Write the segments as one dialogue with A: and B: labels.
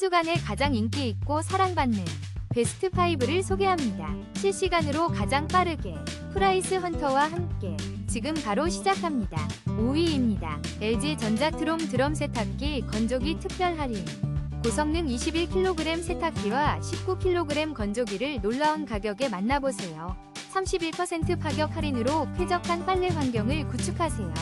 A: 주간에 가장 인기 있고 사랑받는 베스트 5를 소개합니다. 실시간으로 가장 빠르게 프라이스 헌터와 함께 지금 바로 시작합니다. 5위입니다. LG 전자트롬 드럼 세탁기 건조기 특별 할인. 고성능 21kg 세탁기와 19kg 건조기를 놀라운 가격에 만나보세요. 31% 파격 할인으로 쾌적한 빨래 환경을 구축하세요.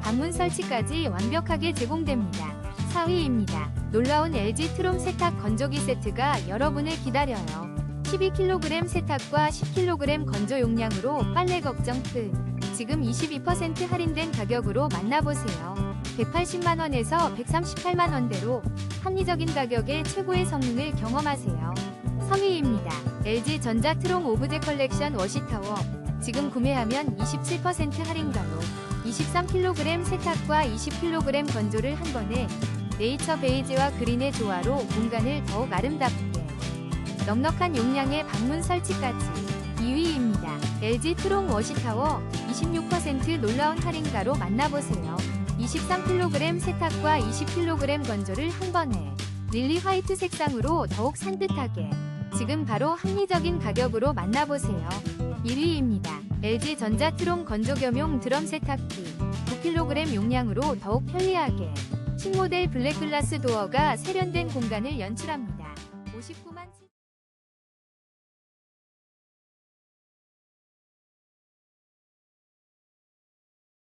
A: 방문 설치까지 완벽하게 제공됩니다. 4위입니다. 놀라운 LG 트롬 세탁 건조기 세트가 여러분을 기다려요. 12kg 세탁과 10kg 건조 용량으로 빨래 걱정 끝. 지금 22% 할인된 가격으로 만나보세요. 180만원에서 138만원대로 합리적인 가격에 최고의 성능을 경험하세요. 3위입니다. LG 전자 트롱 오브제 컬렉션 워시타워. 지금 구매하면 27% 할인가로 23kg 세탁과 20kg 건조를 한 번에 네이처 베이지와 그린의 조화로 공간을 더욱 아름답게 넉넉한 용량의 방문 설치까지 2위입니다. LG 트롱 워시타워 26% 놀라운 할인가로 만나보세요. 23kg 세탁과 20kg 건조를 한 번에 릴리 화이트 색상으로 더욱 산뜻하게 지금 바로 합리적인 가격으로 만나보세요. 1위입니다. LG 전자트롱 건조겸용 드럼 세탁기 9kg 용량으로 더욱 편리하게 신모델 블랙글라스 도어가 세련된 공간을 연출합니다. 59